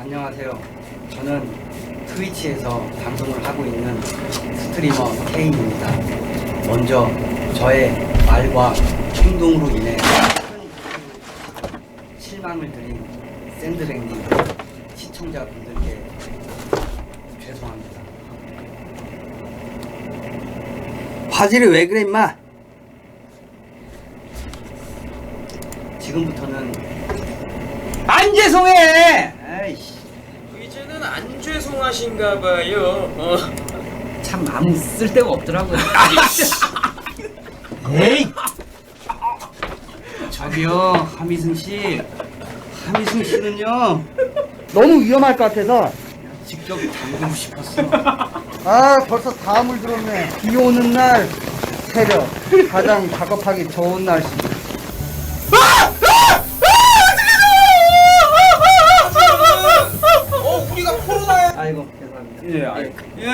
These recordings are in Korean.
안녕하세요. 저는 트위치에서 방송을 하고 있는 스트리머 케인입니다. 먼저 저의 말과 행동으로 인해 큰 실망을 드린 샌드랭님 시청자분들께 죄송합니다. 화질이 왜 그래 임마? 지금부터는 안 죄송해! 안 죄송하신가 봐요. 어. 참 아무 쓸데가 없더라고요. 에이! 저기요, 하미승 씨. 하미승 씨는요, 너무 위험할 것 같아서 직접 잠그고 싶었어. 아, 벌써 다음을 들었네. 비 오는 날, 새벽. 가장 작업하기 좋은 날씨.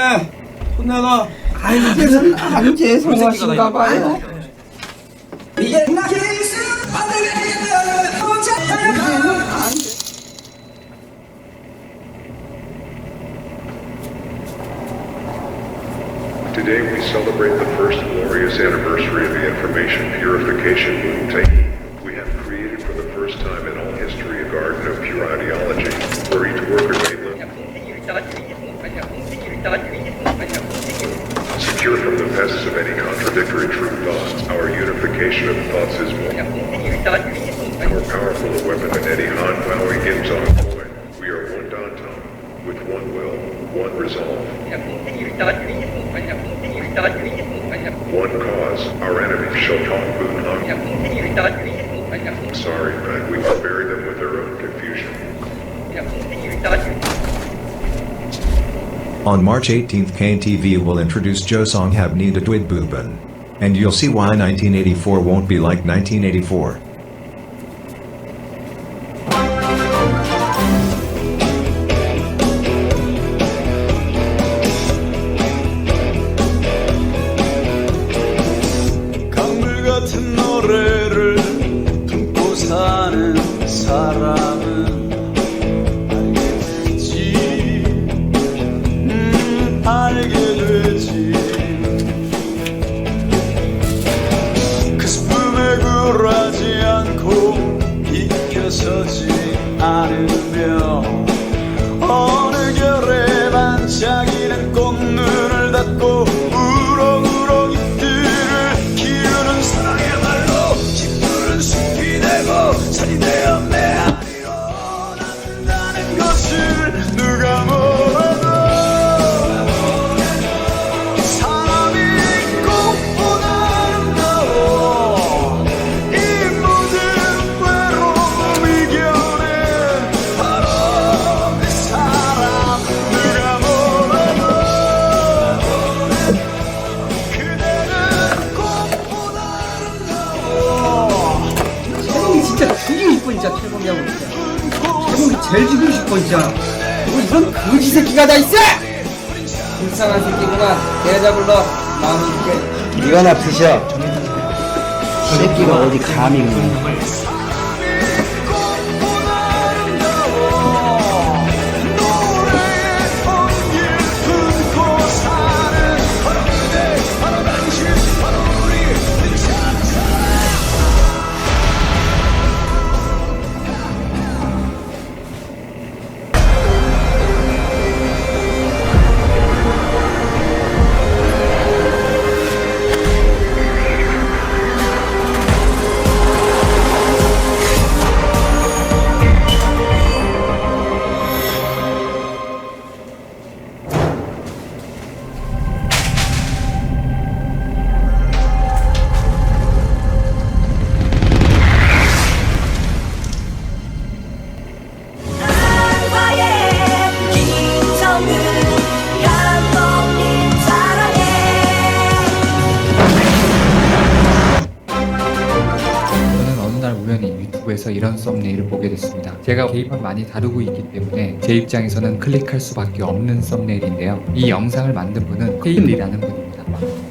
알. 예. 혼내가. 아이고, 죄송, 안 죄송하신가 봐요. Today we celebrate the first glorious anniversary of the information purification movement. One cause, our enemies shall talk boon hung. Sorry, but we will bury them with their own confusion. On March 18th KNTV will introduce Josong Habnida Dwid Buban. And you'll see why 1984 won't be like 1984. 진짜. 뭐 이런 거지 새끼가 다 있어! 불쌍한 새끼구만. 대자 불러. 마음을 줄게. 이거나 드셔. 새끼가 어디 감히 그냥. 유튜브에서 이런 썸네일을 보게 됐습니다. 제가 개입을 많이 다루고 있기 때문에 제 입장에서는 클릭할 수밖에 없는 썸네일인데요. 이 영상을 만든 분은 헤일리라는 분입니다.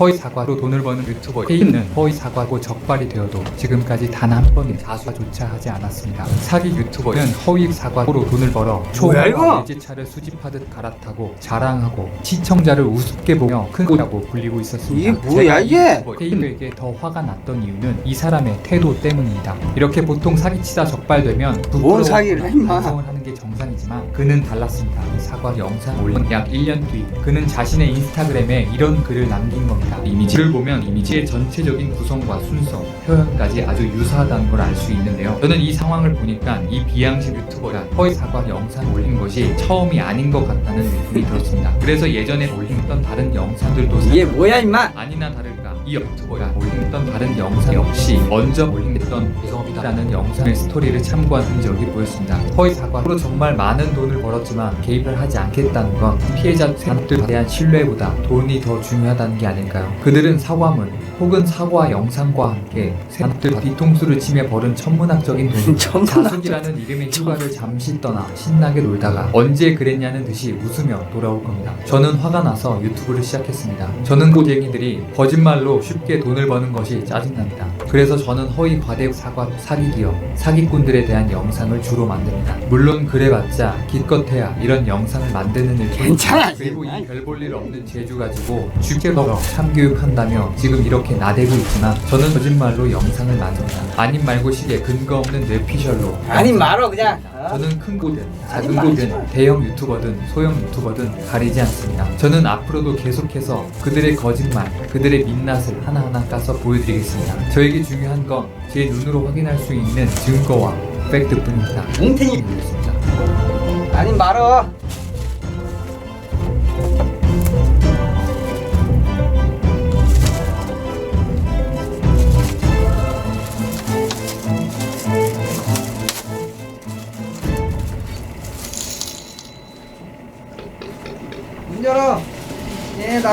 허위 사과로 돈을 버는 유튜버 K는 허위 사과고 적발이 되어도 지금까지 단 한 번의 자수조차 하지 않았습니다. 사기 유튜버는 허위 사과로 돈을 벌어 뭐야, 이거? 초과 외제차를 수집하듯 갈아타고 자랑하고 시청자를 우습게 보며 큰 꼬라고 불리고 있었습니다. 이게 뭐야, 제가 이 이게? 유튜버 K에게 더 화가 났던 이유는 이 사람의 태도 때문입니다. 이렇게 보통 사기치다 적발되면 뭔 사기를 해, 임마. 하는 게 정상이지만 그는 달랐습니다. 이 사과 영상 올린 약 1년 뒤 그는 자신의 인스타그램에 이런 글을 남긴 겁니다. 이미지를 보면 이미지의 전체적인 구성과 순서, 표현까지 아주 유사하다는 걸 알 수 있는데요. 저는 이 상황을 보니까 이 비양식 유튜버가 허위 사과 영상 올린 것이 처음이 아닌 것 같다는 느낌이 들었습니다. 그래서 예전에 올렸던 다른 영상들도 이게 뭐야 임마 아니나 다를까 이 유튜버가 올렸던 다른 영상 역시 먼저 올린했던 배송이다라는 영상의 스토리를 참고한 흔적이 보였습니다. 허위 사과 로 정말 많은 돈을 벌었지만 개입을 하지 않겠다는 건 피해자 사람들에 대한 신뢰보다 돈이 더 중요하다는 게 아닐까요? 그들은 사과문 혹은 사과 영상과 함께 사람들 뒤통수를 치며 벌은 천문학적인 돈 자숙이라는 이름의 휴가를 잠시 떠나 신나게 놀다가 언제 그랬냐는 듯이 웃으며 돌아올 겁니다. 저는 화가 나서 유튜브를 시작했습니다. 저는 고쟁이들이 거짓말로 쉽게 돈을 버는 것이 짜증납니다. 그래서 저는 허위 과대 사과 사기 기업, 사기꾼들에 대한 영상을 주로 만듭니다. 물론 그래봤자 기껏해야 이런 영상을 만드는 일 괜찮아. 그리고 이 별 볼 일 없는 재주 가지고 벌어 참교육한다며 지금 이렇게 나대고 있지만 저는 거짓말로 영상을 만듭니다. 아님 말고식의 근거 없는 뇌피셜로 아니 말어 그냥 저는 큰 거든 작은 거든 대형 유튜버든 소형 유튜버든 가리지 않습니다. 저는 앞으로도 계속해서 그들의 거짓말, 그들의 민낯을 하나하나 까서 보여드리겠습니다. 저에게 중요한 건 제 눈으로 확인할 수 있는 증거와 팩트뿐입니다. 뭉탱이 보겠습니다. 아니 말어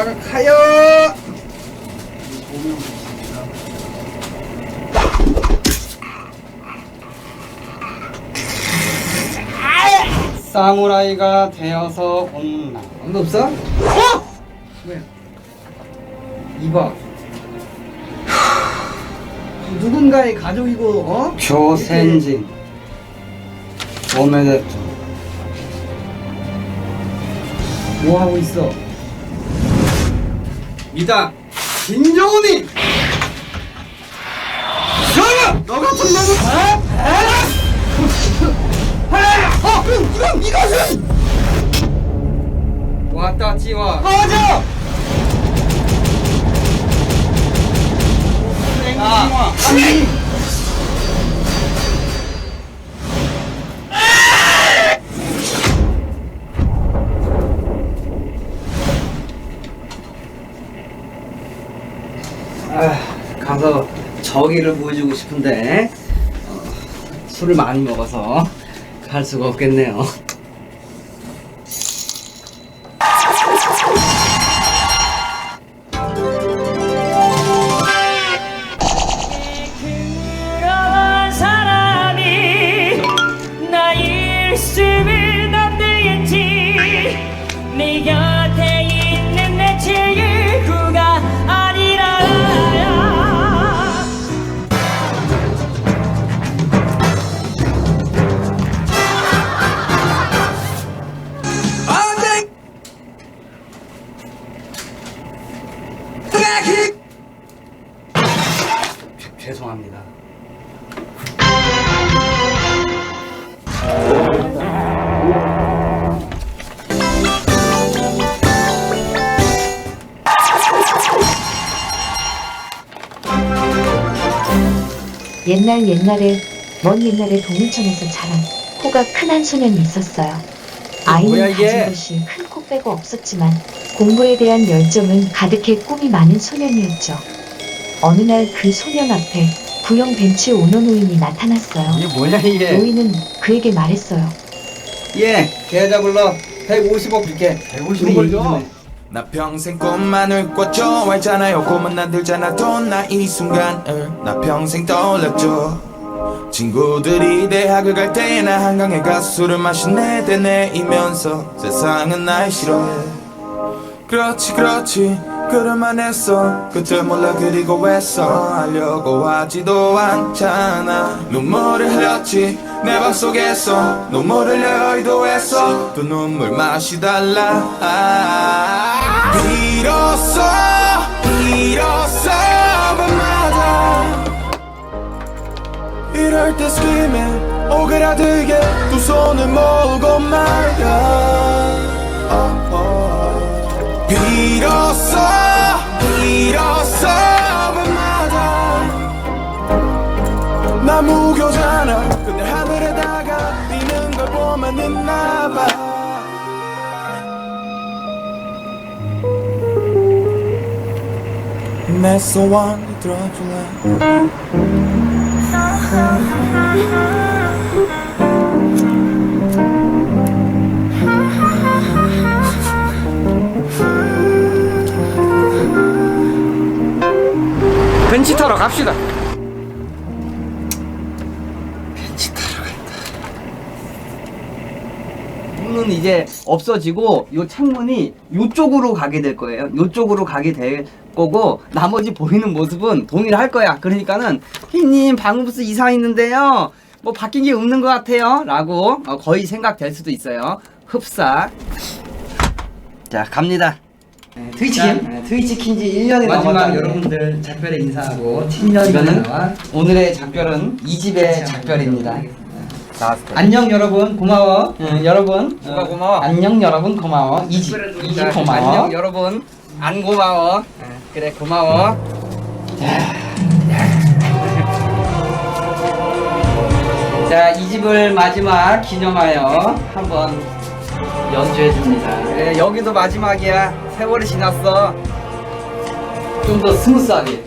가요 사무라이가 되어서 온 날. 아무도 없어? 어? 왜? 이봐. 누군가의 가족이고, 어? 조센진. 오메데토. 뭐 하고 있어? 이다. 김정은이! 저야! 너 같은 놈은, 어? 어? 이것은 왔다 지와 꺼져 아, 저기를 보여주고 싶은데 어, 술을 많이 먹어서 갈 수가 없겠네요. 옛날 옛날에 먼 옛날에 동인천에서 자란 코가 큰 한 소년이 있었어요. 아이는 뭐야, 이게? 가진 것이 큰 코 빼고 없었지만 공부에 대한 열정은 가득해 꿈이 많은 소년이었죠. 어느 날 그 소년 앞에 구형 벤츠 오너 노인이 나타났어요. 이게 뭐냐 이게? 노인은 그에게 말했어요. 예, 계좌 불러 150억 줄게. 150억 걸죠? 나 평생 꿈만을 꿨죠 알잖아요. 꿈은 안 들잖아도 나이 순간을 나 평생 떠올렸죠. 친구들이 대학을 갈 때나 한강에 가 술을 마시네 대내이면서 세상은 날 싫어해 그렇지 그렇지. 그럴만 했어. 그때 몰라 그리고 했어. 하려고 하지도 않잖아. 눈물을 흘렸지. 내방 속에서 눈물을 흘려 의도했어. 또 눈물 맛이 달라 아, 비로소 비로소 밤마다 이럴 때 스키면 오그라들게 두 손을 모으고 말야. 어, 어. 비로소 비로소 밤마다 나 무교잖아. 근데 하늘에다가 비는 걸 보면 있나봐 내 소원 들어줄래 벤치 타러 갑시다. 문은 이제 없어지고 요 창문이 요쪽으로 가게 될 거예요. 요쪽으로 가게 될 거고 나머지 보이는 모습은 동일할 거야. 그러니까는 휘님 방음부스 이사 있는데요. 뭐 바뀐 게 없는 것 같아요. 라고 어, 거의 생각될 수도 있어요. 흡사. 자 갑니다. 네, 트위치 네, 트위치 킨지 1년이 마지막 여러분들 작별의 인사하고 7년 이거는 오늘의 작별은 이 집의 작별입니다. 안녕 여러분. 고마워. 응, 여러분. 누가 고마워? 안녕 여러분. 고마워. 이집 이집 고마워. 안녕 여러분. 안 고마워. 응, 그래 고마워. 자 이 집을 마지막 기념하여 한번 연주해 줍니다. 그래 여기도 마지막이야. 세월이 지났어. 좀 더 스무스하게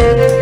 자, 조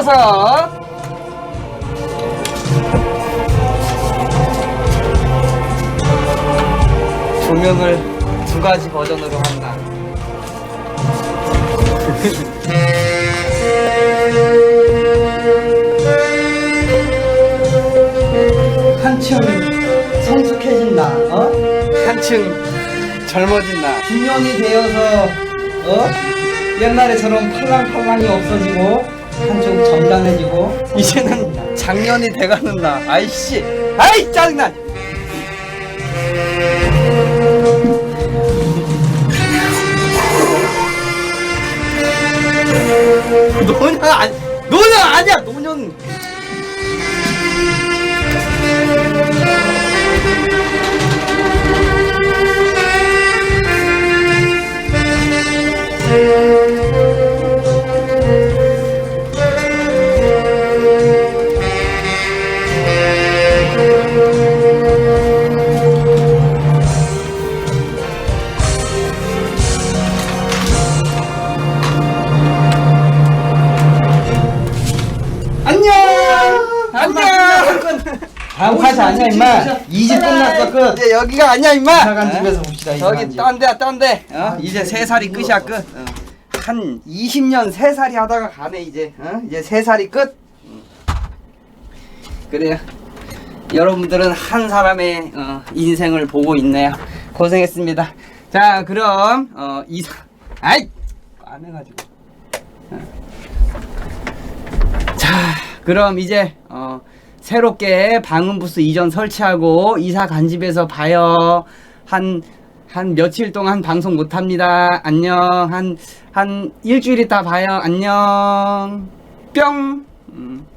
명 바꿔서. 조명을 두 가지 버전으로 한다. 한층 성숙해진다. 어? 한층 젊어진다. 중년이 되어서 어? 옛날에처럼 팔랑팔랑이 없어지고 한쪽 점잖해지고 이제는 작년이 돼가는 나. 아이씨, 아이 짜증나. 노년 아니 노년 아니야 노 아니야 임마. 2집 끝났어 끝. 이제 여기가 아니야 임마. 이사간 집에서 봅시다. 저기 딴 데야 딴 데. 어? 이제 세 살이 끝이야 끝. 어. 한 20년 세 살이 하다가 가네 이제. 어? 이제 세 살이 끝. 음. 그래요. 여러분들은 한 사람의 어, 인생을 보고 있네요. 고생했습니다. 자 그럼 어, 이사. 아이 까매가지고. 자, 그럼 이제 어, 새롭게 방음 부스 이전 설치하고 이사 간 집에서 봐요. 한, 한 며칠 동안 방송 못 합니다. 안녕. 한, 한 일주일 있다 봐요. 안녕. 뿅. 음.